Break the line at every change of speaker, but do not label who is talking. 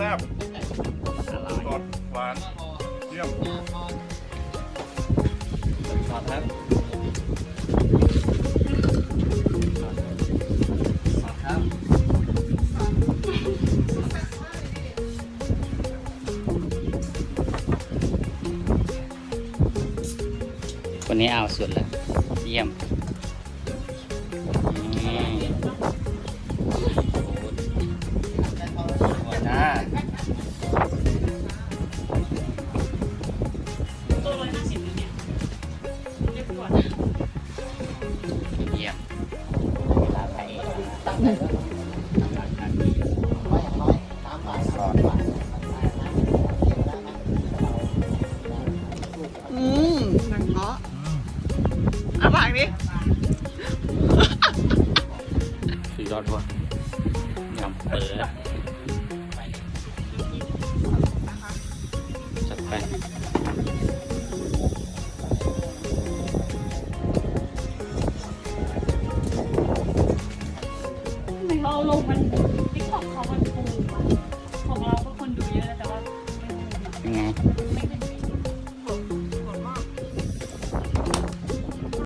วาน
เ
ยี่ยม
ช็อตครับช็อตครับคนนี้เอาสุดแล้วเยี่ยม
อืม
หนังเงาะเอาปากดิ
สุดยอดว่ะยำเปิดจัดไป
ลงมันติ๊กต็อกเขามันปูของเราเป็นคนดูเยอะแต่ว่าไม่ดู ยังไง